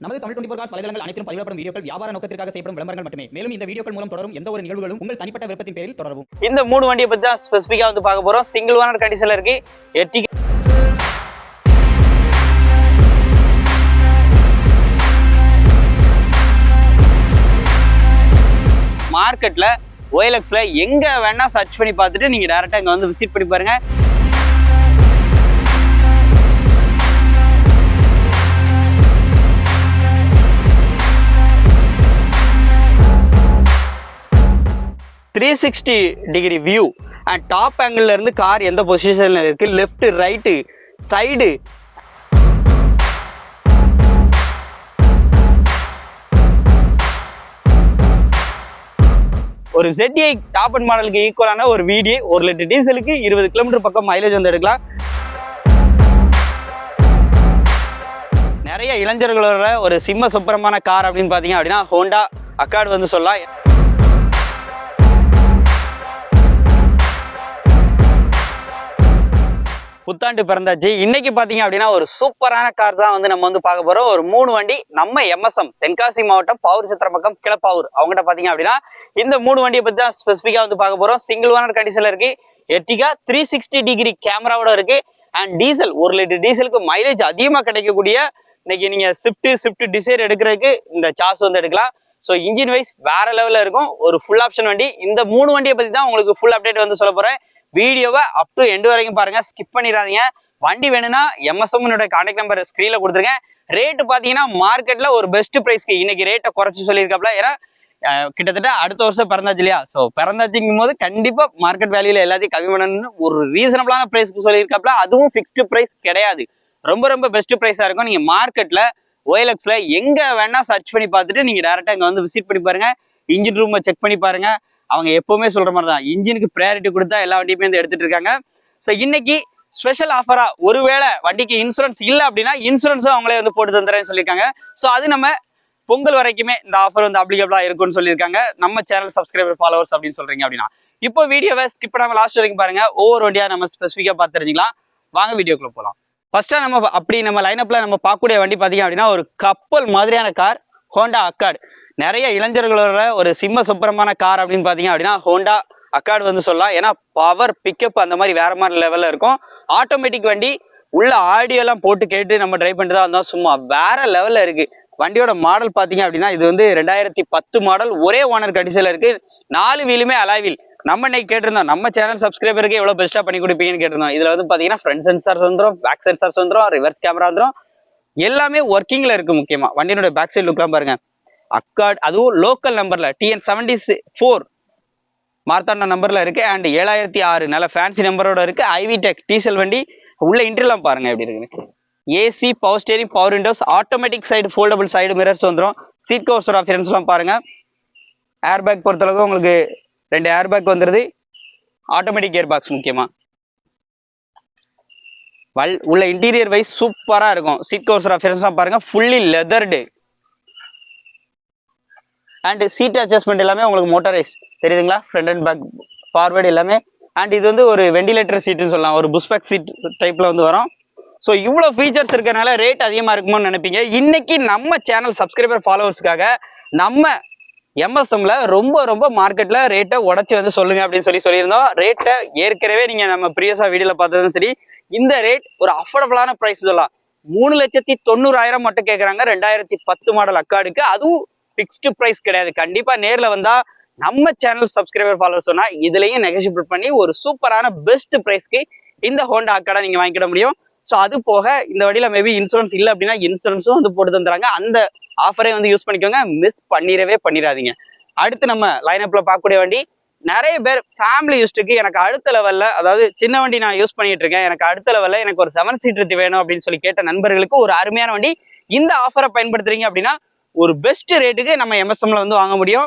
நமது Tamil twenty four cos வலைதளங்கள் அனைத்தும் பதிவிடப்படும் வீடியோக்கள் வியாபார நோக்கத்திற்காக செய்யப்படும் விளம்பரங்கள் மட்டுமே. மேலும் இந்த வீடியோக்கள் மூலம் தொடரும் எந்த ஒரு நிகழ்வுகளும் உங்கள் தனிப்பட்ட விருப்பத்தின் பேரில் தொடரும் இந்த மூணு வண்டியை பற்றி தான் ஸ்பெசிஃபிக்காக வந்து பார்க்க போகிறோம் சிங்கிள் ஓனர் கண்டிஷன்ல இருக்கு. எட்டி மார்க்கெட்டில் ஓஎல்எக்ஸில் எங்கே வேணால் சர்ச் பண்ணி பார்த்துட்டு நீங்கள் டேரெக்டாக இங்கே வந்து விசிட் பண்ணி பாருங்கள் three sixty degree view and top angle இருந்து கார் எந்த பொசிஷனில் இருக்கு? லெஃப்ட் ரைட்டு சைடு ஒரு ZDI டாப் அண்ட் மாடலுக்கு ஈக்குவலான ஒரு வீடியோ ஒரு லிட்டர் டீசலுக்கு இருபது கிலோமீட்டர் பக்கம் மைலேஜ் வந்து எடுக்கலாம். நிறைய இளைஞர்களோட ஒரு சிம்ம சுப்பரமான கார் அப்படின்னு பார்த்தீங்க அப்படின்னா ஹோண்டா அக்கார்டு வந்து சொல்லலாம். புத்தாண்டு பிறந்தாச்சு. இன்னைக்கு பாத்தீங்க அப்படின்னா ஒரு சூப்பரான கார் தான் வந்து நம்ம வந்து பார்க்க போறோம். ஒரு மூணு வண்டி நம்ம எம்எஸ்எம் தென்காசி மாவட்டம் பவுர் சித்திர பக்கம் கிளப்பாவூர். அவங்ககிட்ட பாத்தீங்க அப்படின்னா இந்த மூணு வண்டியை பத்தி தான் ஸ்பெசிஃபிக்காக வந்து பார்க்க போறோம். சிங்கிள் ஓனர் கண்டிஷன்ல இருக்கு. எட்டிகா த்ரீ சிக்ஸ்டி டிகிரி கேமராவோட இருக்கு. அண்ட் டீசல் ஒரு லிட்டர் டீசலுக்கு மைலேஜ் அதிகமா கிடைக்கக்கூடிய இன்னைக்கு நீங்க ஸ்விஃப்ட் ஸ்விஃப்ட் டிசைர் எடுக்கிறதுக்கு இந்த சார்ஜ் வந்து எடுக்கலாம். ஸோ இன்ஜின் வைஸ் வேற லெவலில் இருக்கும். ஒரு ஃபுல் ஆப்ஷன் வண்டி. இந்த மூணு வண்டியை பற்றி தான் உங்களுக்கு ஃபுல் அப்டேட் வந்து சொல்ல போகிறேன் வீடியோவை அப் டு எண்டு வரைக்கும் பாருங்க. ஸ்கிப் பண்ணிடாதீங்க. வண்டி வேணும்னா எம்எஸ்எம் கான்டாக்ட் நம்பர் ஸ்க்ரீனில் கொடுத்துருக்கேன். ரேட்டு பார்த்தீங்கன்னா மார்க்கெட்ல ஒரு பெஸ்ட் ப்ரைஸ்க்கு இன்னைக்கு ரேட்டை குறைச்சி சொல்லியிருக்காப்ல. ஏன்னா கிட்டத்தட்ட அடுத்த வருஷம் பிறந்தாச்சு இல்லையா? ஸோ பிறந்தாச்சுங்கும் போது கண்டிப்பாக மார்க்கெட் வேல்யூல எல்லாத்தையும் கம்மி பண்ணணும்னு ஒரு ரீசனபிளான ப்ரைஸ்க்கு சொல்லியிருக்காப்ல. அதுவும் ஃபிக்ஸ்டு ப்ரைஸ் கிடையாது. ரொம்ப ரொம்ப பெஸ்ட் ப்ரைஸாக இருக்கும். நீங்கள் மார்க்கெட்டில் ஓஎல்எக்ஸில் எங்கே வேணால் சர்ச் பண்ணி பார்த்துட்டு நீங்கள் டேரெக்டாக இங்கே வந்து விசிட் பண்ணி பாருங்கள் இன்ஜின் ரூமை செக் பண்ணி பாருங்கள் அவங்க எப்பவுமே சொல்ற மாதிரி தான் இன்ஜினுக்கு ப்ரையாரிட்டி கொடுத்தா எல்லா வண்டியுமே வந்து எடுத்துட்டு இருக்காங்க. ஸோ இன்னைக்கு ஸ்பெஷல் ஆஃபரா ஒருவேளை வண்டிக்கு இன்சூரன்ஸ் இல்லை அப்படின்னா இன்சூரன்ஸும் அவங்களே வந்து போட்டு தந்துறேன்னு சொல்லியிருக்காங்க. ஸோ அது நம்ம பொங்கல் வரைக்குமே இந்த ஆஃபர் வந்து அப்ளிகபிளா இருக்கும்னு சொல்லியிருக்காங்க. நம்ம சேனல் சப்ஸ்கிரைபர் ஃபாலோவர்ஸ் அப்படின்னு சொல்றீங்க அப்படின்னா. இப்போ வீடியோவை ஸ்கிப் பண்ணாம லாஸ்ட் வரைக்கும் பாருங்க. ஒவ்வொரு வண்டியா நம்ம ஸ்பெசிஃபிக்கா பார்த்து தெரிஞ்சுக்கலாம். வாங்க வீடியோக்குள்ள போகலாம் ஃபர்ஸ்டா நம்ம அப்படி நம்ம லைனப்ல நம்ம பார்க்கக்கூடிய வண்டி பார்த்தீங்க அப்படின்னா ஒரு கப்பல் மாதிரியான கார் ஹோண்டா அக்கார்டு நிறைய இளைஞர்களோட ஒரு சிம்ம சுப்பரமான கார் அப்படின்னு பார்த்தீங்க அப்படின்னா ஹோண்டா அக்கார்டு வந்து சொல்லலாம். ஏன்னா பவர் பிக்கப் அந்த மாதிரி வேற மாதிரி லெவலில் இருக்கும். ஆட்டோமேட்டிக் வண்டி உள்ள ஆடியோலாம் போட்டு கேட்டு நம்ம ட்ரைவ் பண்ணிட்டு தான் சும்மா வேற லெவலில் இருக்குது வண்டியோட மாடல் பார்த்தீங்க அப்படின்னா இது வந்து ரெண்டாயிரத்தி பத்து மாடல் ஒரே ஓனர் கடிசையில் இருக்குது நாலு வீலுமே அலாவில் நம்ம இன்னைக்கு கேட்டிருந்தோம். நம்ம சேனல் சப்ஸ்கிரைபருக்கு எவ்வளோ பெஸ்ட்டாக பண்ணி கொடுப்பீங்கன்னு கேட்டிருந்தோம். இதில் வந்து பார்த்தீங்கன்னா ஃப்ரண்ட் சென்சார்ஸ் வந்துடும் பேக் சென்சார்ஸ் வந்துடும் ரிவர்ஸ் கேமரா வந்துடும் எல்லாமே ஒர்க்கிங்கில் இருக்குது முக்கியமாக வண்டியோட பேக் சைடு லுக்லாம் பாருங்க. அக்கார்ட் அதுவும் லோக்கல் நம்பரில் டிஎன் செவன்டி ஃபோர் மார்த்தாண்ட நம்பரில் இருக்குது அண்ட் ஏழாயிரத்தி ஆறு நல்ல ஃபேன்சி நம்பரோட இருக்குது ஐவி டெக் டீசல் வண்டி. உள்ள இன்டர்லாம் பாருங்கள் எப்படி இருக்குன்னு. AC power steering power windows automatic side foldable side mirrors வந்துடும் சீட் கவர்ஸோட ஆஃபியன்ஸ்லாம் பாருங்கள் ஏர் பேக் பொறுத்தளவுக்கு உங்களுக்கு ரெண்டு ஏர் பேக் வந்துடுது ஆட்டோமேட்டிக் ஏர் பாக்ஸ் முக்கியமாக வல் உள்ள இன்டீரியர் வைஸ் சூப்பராக இருக்கும். சீட் கவர்ஸோட ஆஃபியன்ஸ்லாம் பாருங்கள் fully leathered and seat adjustment எல்லாமே உங்களுக்கு மோட்டரைஸ் தெரியுதுங்களா? ஃப்ரண்ட் அண்ட் பேக் ஃபார்வேர்டு எல்லாமே. அண்ட் இது வந்து ஒரு வெண்டிலேட்டர் சீட்டுன்னு சொல்லலாம். ஒரு புஷ்பேக் சீட் டைப்பில் வந்து வரும். ஸோ இவ்வளோ ஃபீச்சர்ஸ் இருக்கிறனால ரேட் அதிகமாக இருக்குமோன்னு நினைப்பீங்க. இன்னைக்கு நம்ம சேனல் சப்ஸ்கிரைபர் ஃபாலோவர்ஸ்க்காக நம்ம எம்எஸ்எம்ல ரொம்ப ரொம்ப மார்க்கெட்ல ரேட்டை உடச்சி வந்து சொல்லுங்க அப்படின்னு சொல்லி சொல்லியிருந்தோம். ரேட்டை ஏற்கனவே நீங்க நம்ம ப்ரீவியஸா வீடியோல பார்த்ததும் சரி இந்த ரேட் ஒரு அஃபோர்டபுளான ப்ரைஸ் சொல்லலாம். மூணு லட்சத்தி தொண்ணூறாயிரம் மட்டும் கேட்குறாங்க ரெண்டாயிரத்தி பத்து மாடல் அக்காடுக்கு அதுவும் ஃபிக்ஸ்டு ப்ரைஸ் கிடையாது. கண்டிப்பாக நேரில் வந்தால் நம்ம சேனல் சப்ஸ்கிரைபர் ஃபாலோவர் சொன்னால் இதுலேயும் நெகோஷியபிள் பண்ணி ஒரு சூப்பரான பெஸ்ட் ப்ரைஸ்க்கு இந்த ஹோண்டா அக்காடை நீங்கள் வாங்கிக்கிட முடியும். ஸோ அது போக இந்த வழியில் மேபி இன்சூரன்ஸ் இல்லை அப்படின்னா இன்சூரன்ஸும் வந்து போட்டு தந்துறாங்க அந்த ஆஃபரே வந்து யூஸ் பண்ணிக்கோங்க. மிஸ் பண்ணிடவே பண்ணிடாதீங்க. அடுத்து நம்ம லைனப்பில் பார்க்கக்கூடிய வண்டி நிறைய பேர் ஃபேமிலி யூஸ்டுக்கு எனக்கு அடுத்த லெவலில் அதாவது சின்ன வண்டி நான் யூஸ் பண்ணிட்டு இருக்கேன். எனக்கு அடுத்த லெவலில் எனக்கு ஒரு செவன் சீட்டர் வேணும் அப்படின்னு சொல்லி கேட்ட நண்பர்களுக்கு ஒரு அருமையான வண்டி. இந்த ஆஃபரை பயன்படுத்துறீங்க அப்படின்னா ஒரு பெஸ்ட் ரேட்டுக்கு நம்ம எம்எஸ்எம்ல வந்து வாங்க முடியும்.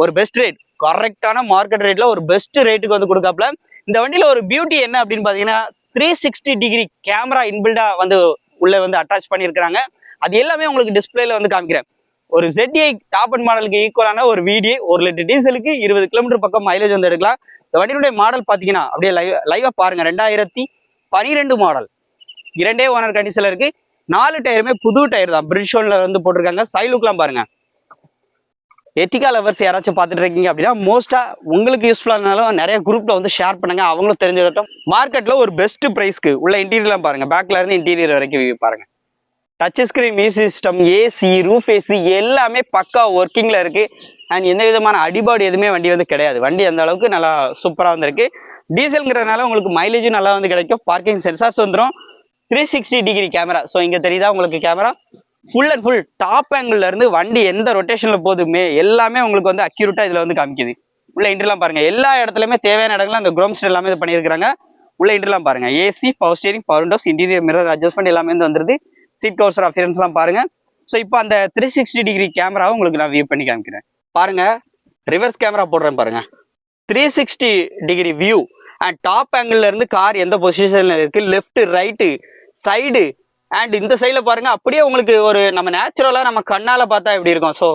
ஒரு பெஸ்ட் ரேட் கரெக்டான மார்க்கெட் ரேட்ல ஒரு பெஸ்ட் ரேட்டுக்கு வந்து கொடுக்காப்ல இந்த வண்டியில ஒரு பியூட்டி என்ன அப்படின்னு பாத்தீங்கன்னா த்ரீ சிக்ஸ்டி டிகிரி கேமரா இன்பில்டா வந்து உள்ள வந்து அட்டாச் பண்ணியிருக்கிறாங்க. அது எல்லாமே உங்களுக்கு டிஸ்பிளேல வந்து காமிக்கிறேன். ஒரு ஜெட்ஏ டாப் அண்ட் மாடலுக்கு ஈக்குவலான ஒரு வீடியோ ஒரு லிட்டர் டீசலுக்கு இருபது கிலோமீட்டர் பக்கம் மைலேஜ் வந்து எடுக்கலாம். இந்த வண்டியினுடைய மாடல் பார்த்தீங்கன்னா அப்படியே லைவ் லைவா பாருங்க. ரெண்டாயிரத்தி பனிரெண்டு மாடல் இரண்டே ஓனர் கண்டிஷன்ல இருக்கு. நாலு டயருமே புது டயர் தான். பிரிட்ஷோன்ல வந்து போட்டிருக்காங்க. சைலுக்லாம் பாருங்க. எத்திகா லவர்ஸ் யாராச்சும் பார்த்துட்டு இருக்கீங்க அப்படின்னா மோஸ்டா உங்களுக்கு யூஸ்ஃபுல்லானாலும் இருந்தாலும் நிறைய குரூப்ல வந்து ஷேர் பண்ணுங்க. அவங்களும் தெரிஞ்சுக்கிட்டோம். மார்க்கெட்ல ஒரு பெஸ்ட் பிரைஸ்க்கு உள்ள இன்டீரியர்லாம் பாருங்க. பேக்ல இருந்து இன்டீரியர் வரைக்கும் view பாருங்க. டச் ஸ்கிரீன் மியூ சிஸ்டம் ஏசி ரூஃப் ஏசி எல்லாமே பக்கா ஒர்க்கிங்ல இருக்கு. அண்ட் எந்த விதமான அடிபாடு எதுவுமே வண்டி வந்து கிடையாது. வண்டி அந்த அளவுக்கு நல்லா சூப்பராக வந்திருக்கு. டீசல்ங்கிறதுனால உங்களுக்கு மைலேஜும் நல்லா வந்து கிடைக்கும். பார்க்கிங் சென்சார்ஸ் வந்துடும் three sixty degree camera so இங்கே தெரியுதா உங்களுக்கு camera full and full top angle இருந்து வண்டி எந்த ரொட்டேஷனில் போதுமே எல்லாமே உங்களுக்கு வந்து அக்யூரேட்டாக இதில் வந்து காமிக்குது. உள்ள இன்டர்லாம் பாருங்கள் எல்லா இடத்துலையுமே தேவையான இடங்கள் அந்த குரோம்ஸ்ட் எல்லாமே இது பண்ணியிருக்காங்க உள்ள இன்டர்லாம் பாருங்க. AC power steering power windows interior mirror adjustment எல்லாமே வந்து வந்துருது. சீட் கவர்ஸ் அஃபியரன்ஸ்லாம் பாருங்கள் ஸோ இப்போ அந்த த்ரீ சிக்ஸ்டி டிகிரி கேமராவை உங்களுக்கு நான் வியூ பண்ணி காமிக்கிறேன். பாருங்கள் ரிவர்ஸ் கேமரா போடுறேன் பாருங்கள் three sixty degree view and top angle இருந்து கார் எந்த பொசிஷன்ல இருக்கு? லெஃப்ட் ரைட்டு சைடு அண்ட் இந்த சைடில் பாருங்க அப்படியே உங்களுக்கு ஒரு நம்ம நேச்சுரலாக நம்ம கண்ணால் பார்த்தா எப்படி இருக்கும்? ஸோ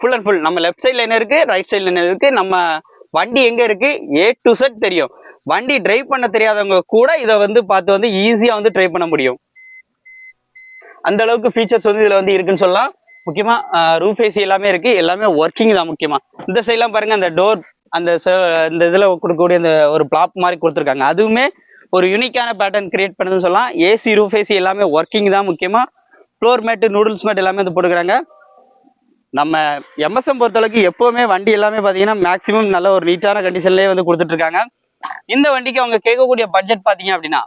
ஃபுல் அண்ட் ஃபுல் நம்ம லெஃப்ட் சைடில் என்ன இருக்குது ரைட் சைடில் என்ன இருக்குது நம்ம வண்டி எங்கே இருக்குது ஏ டு செட் தெரியும். வண்டி டிரைவ் பண்ண தெரியாதவங்க கூட இதை வந்து பார்த்து வந்து ஈஸியாக வந்து ட்ரை பண்ண முடியும். அந்த அளவுக்கு ஃபீச்சர்ஸ் வந்து இதில் வந்து இருக்குன்னு சொல்லலாம். முக்கியமாக ரூஃப் ஏசி எல்லாமே இருக்குது எல்லாமே ஒர்க்கிங் தான் முக்கியமாக இந்த சைட்லாம் பாருங்கள் அந்த டோர் அந்த ச- இந்த இதில் கொடுக்கக்கூடிய அந்த ஒரு பிளாப் மாதிரி கொடுத்துருக்காங்க. அதுவுமே ஒரு யூனிக்கான பேட்டர்ன் கிரியேட் பண்ணுதுன்னு சொல்லலாம். ஏசி ரூஃப் ஏசி எல்லாமே ஒர்க்கிங் தான் முக்கியமாக ஃப்ளோர் மேட்டு நூடுல்ஸ் மேட் எல்லாமே வந்து போட்டுக்கிறாங்க. நம்ம எம்எஸ்எம் பொறுத்தளவுக்கு எப்போவுமே வண்டி எல்லாமே பார்த்தீங்கன்னா மேக்ஸிமம் நல்ல ஒரு நீட்டான கண்டிஷன்லேயே வந்து கொடுத்துட்ருக்காங்க. இந்த வண்டிக்கு அவங்க கேட்கக்கூடிய பட்ஜெட் பார்த்தீங்க அப்படின்னா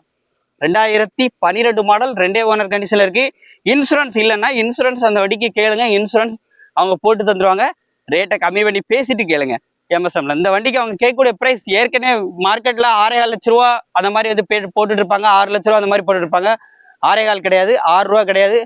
ரெண்டாயிரத்தி பன்னிரெண்டு மாடல் ரெண்டே ஓனர் கண்டிஷனில் இருக்குது இன்சூரன்ஸ் இல்லைன்னா இன்சூரன்ஸ் அந்த வண்டிக்கு கேளுங்க. இன்சூரன்ஸ் அவங்க போட்டு தந்துருவாங்க. ரேட்டை கம்மி பண்ணி பேசிட்டு கேளுங்க. எம்எஸ்எம்ல இந்த வண்டிக்கு அவங்க கேட்கக்கூடிய பிரைஸ் ஏற்கனவே மார்க்கெட்ல ஆறே கால் லட்ச ரூபா அந்த மாதிரி வந்து பே போட்டுட்டு இருப்பாங்க ஆறு லட்ச ரூபா அந்த மாதிரி போட்டுட்டு இருப்பாங்க ஆறே கால் கிடையாது ஆறு ரூபா கிடையாது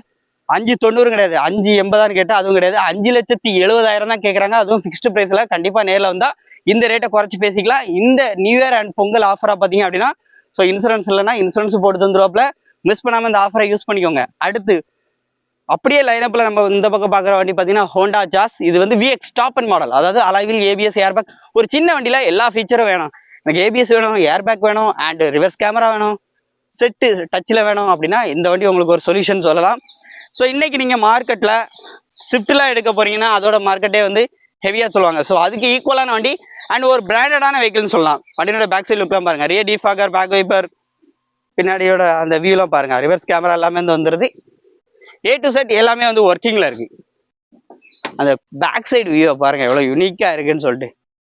அஞ்சு தொண்ணூறு கிடையாது அஞ்சு எண்பதான்னு கேட்டால் அதுவும் கிடையாது. அஞ்சு லட்சத்தி எழுபதாயிரம் தான் கேட்குறாங்க அதுவும் ஃபிக்ஸ்டு ப்ரைஸில் கண்டிப்பாக நேரில் வந்தால் இந்த ரேட்டை குறைச்சி பேசிக்கலாம். இந்த நியூ இயர் அண்ட் பொங்கல் ஆஃபராக பார்த்தீங்க அப்படின்னா ஸோ இன்சூரன்ஸ் இல்லைன்னா இன்சூரன்ஸ் போட்டு தந்துருவாப்பில். மிஸ் பண்ணாமல் இந்த ஆஃபரை யூஸ் பண்ணிக்கோங்க. அடுத்து அப்படியே லைனப்ல நம்ம இந்த பக்கம் பார்க்குற வண்டி பார்த்தீங்கன்னா ஹோண்டா ஜாஸ் இது வந்து விஎக்ஸ் ஸ்டாப் அண்ட் மாடல் அதாவது அலைவில் ஏபிஎஸ் ஏர்பேக் ஒரு சின்ன வண்டியில எல்லா ஃபீச்சரும் வேணும். எனக்கு ஏபிஎஸ் வேணும் ஏர்பேக் வேணும் அண்ட் ரிவர்ஸ் கேமரா வேணும். செட்டு டச்சில் வேணும் அப்படின்னா இந்த வண்டி உங்களுக்கு ஒரு சொல்யூஷன் சொல்லலாம். ஸோ இன்னைக்கு நீங்கள் மார்க்கெட்டில் ஸ்விஃப்ட்லாம் எடுக்க போறீங்கன்னா அதோட மார்க்கெட்டே வந்து ஹெவியாக சொல்லுவாங்க. ஸோ அதுக்கு ஈக்குவலான வண்டி அண்ட் ஒரு பிராண்டடான வெஹிக்கிள்னு சொல்லலாம். வண்டியோட பேக் சைடு லுக்லாம் பாருங்க. ரியர் டிஃபாகர் பேக் வைப்பர் பின்னாடியோட அந்த வியூலாம் பாருங்க. ரிவர்ஸ் கேமரா எல்லாமே வந்து வந்துருது. ஏ டு செட் எல்லாமே வந்து ஒர்க்கிங்கில் இருக்கு. அந்த பேக் சைடு வியூவை பாருங்கள் எவ்வளோ யூனிக்காக இருக்குன்னு சொல்லிட்டு.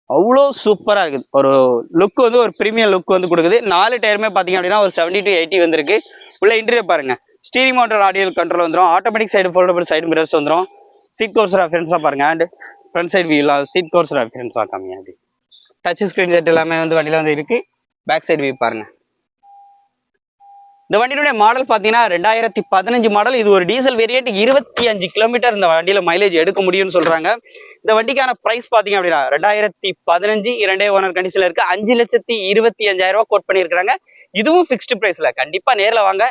அவ்வளோ சூப்பராக இருக்குது ஒரு லுக் வந்து ஒரு ப்ரீமியம் லுக் வந்து கொடுக்குது. நாலு டயருமே பார்த்தீங்க அப்படின்னா ஒரு செவன்டி டு எயிட்டி வந்திருக்கு. உள்ள இன்டீரியர் பாருங்க. ஸ்டீரிங் மோட்டர் ஆடியோ கண்ட்ரோல் வந்துடும் automatic side foldable side mirrors வந்துடும் சீட் கோர்ஸ் ரெஃபரன்ஸாக பாருங்கள் அண்ட் ஃப்ரண்ட் சைடு வியூலாம் சீட் கோர்ஸ் ரெஃபரன்ஸாக கம்மியாக டச் ஸ்க்ரீன் செட் எல்லாமே வந்து வண்டியில் வந்து இருக்குது பேக் சைடு வியூ பாருங்க. இந்த வண்டியினுடைய மாடல் பார்த்தீங்கன்னா ரெண்டாயிரத்தி பதினஞ்சு மாடல் இது ஒரு டீசல் வேரியன்ட் இருபத்தி அஞ்சு கிலோமீட்டர் இந்த வண்டியில் மைலேஜ் எடுக்க முடியும்னு சொல்கிறாங்க இந்த வண்டிக்கான ப்ரைஸ் பார்த்தீங்க அப்படின்னா ரெண்டாயிரத்தி பதினஞ்சு இரண்டே ஓனர் கண்டிஷனில் இருக்கு. அஞ்சு லட்சத்தி இருபத்தி அஞ்சாயிரம் ரூபா கோட் பண்ணியிருக்காங்க இதுவும் ஃபிக்ஸ்டு ப்ரைஸில் கண்டிப்பாக நேரில் வாங்க.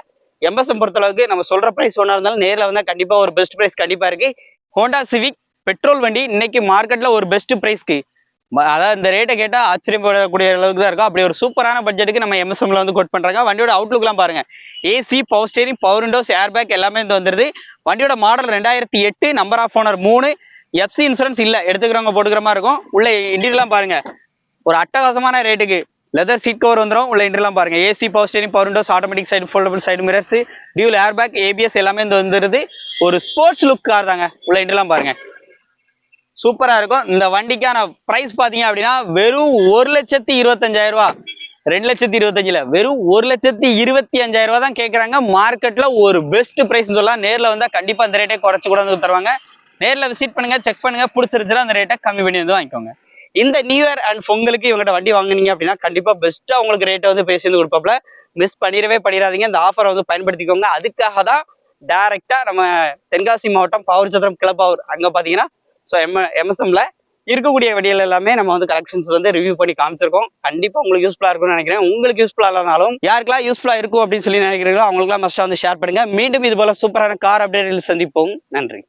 எம்எஸ்எம் பொறுத்தளவுக்கு நம்ம சொல்கிற ப்ரைஸ் ஒன்றா இருந்தாலும் நேரில் வந்தால் கண்டிப்பாக ஒரு பெஸ்ட் ப்ரைஸ் கண்டிப்பாக இருக்கு. ஹோண்டா சிவிக் பெட்ரோல் வண்டி. இன்னைக்கு மார்க்கெட்ல ஒரு பெஸ்ட் ப்ரைஸ்க்கு அதாவது இந்த ரேட்டை கேட்டால் ஆச்சரியப்படக்கூடிய அளவுக்கு தான் இருக்கும். அப்படி ஒரு சூப்பரான பட்ஜெட்டுக்கு நம்ம எம்எஸ்எம்ல வந்து கோட் பண்ணுறாங்க வண்டியோட அவுட்லுக்லாம் பாருங்க. AC power steering power windows airbag எல்லாமே வந்து வந்துருது. வண்டியோட மாடல் ரெண்டாயிரத்தி எட்டு நம்பர் ஆஃப் ஓனர் மூணு. எஃப்சி இன்சூரன்ஸ் இல்லை. எடுத்துக்கிறவங்க போட்டுக்கிற மாதிரி இருக்கும். உள்ள இன்டீரியர்லாம் பாருங்க. ஒரு அட்டகாசமான ரேட்டுக்கு லெதர் சீட் கவர் வந்துடும் உள்ள இன்டர்லாம் பாருங்க. AC power steering power windows automatic side foldable side mirrors dual air bag ABS எல்லாமே வந்து வந்துருது. ஒரு ஸ்போர்ட்ஸ் லுக் கார் தாங்க. உள்ள இன்டர்லாம் பாருங்க. சூப்பரா இருக்கும். இந்த வண்டிக்கான பிரைஸ் பாத்தீங்க அப்படின்னா வெறும் ஒரு லட்சத்தி இருபத்தஞ்சாயிரம் ரூபா. ரெண்டு லட்சத்தி இருபத்தஞ்சுல வெறும் ஒரு லட்சத்தி இருபத்தி அஞ்சாயிரம் ரூபா தான் கேட்கறாங்க மார்க்கெட்ல ஒரு பெஸ்ட் பிரைஸ் சொல்லலாம். நேர்ல வந்தா கண்டிப்பா அந்த ரேட்டை குறைச்சு கூட வந்து தருவாங்க. நேர்ல விசிட் பண்ணுங்க செக் பண்ணுங்க. பிடிச்சிருச்சுன்னா அந்த ரேட்டை கம்மி பண்ணி வந்து வாங்கிக்கோங்க. இந்த நியூ இயர் அண்ட் பொங்கலுக்கு இவங்ககிட்ட வண்டி வாங்குனீங்க அப்படின்னா கண்டிப்பா பெஸ்ட்டா உங்களுக்கு ரேட்டை வந்து பேசி வந்து கொடுப்பாப்ல. மிஸ் பண்ணிடவே பண்ணிடாதீங்க. இந்த ஆஃபரை வந்து பயன்படுத்திக்கோங்க. அதுக்காக தான் டைரக்டா நம்ம தென்காசி மாவட்டம் பாவூர்சத்திரம் கிளப்பாவூர். அங்க பாத்தீங்கன்னா ஸோ எம் எம்எஸ்எம்ல இருக்கக்கூடிய வடிகள் எல்லாமே நம்ம வந்து கலெக்ஷன்ஸ் வந்து ரிவ்யூ பண்ணி காமிச்சிருக்கோம். கண்டிப்பா உங்களுக்கு யூஸ்ஃபுல்லா இருக்கும்னு நினைக்கிறேன். உங்களுக்கு யூஸ்ஃபுல்லா இல்லைனாலும் யாருக்கெல்லாம் யூஸ்ஃபுல்லா இருக்கும் அப்படின்னு சொல்லி நினைக்கிறீங்களோ அவங்களுக்குலாம் மஸ்ட் வந்து ஷேர் பண்ணுங்க. மீண்டும் இது போல சூப்பரான கார் அப்டேட்டில் சந்திப்போம். நன்றி.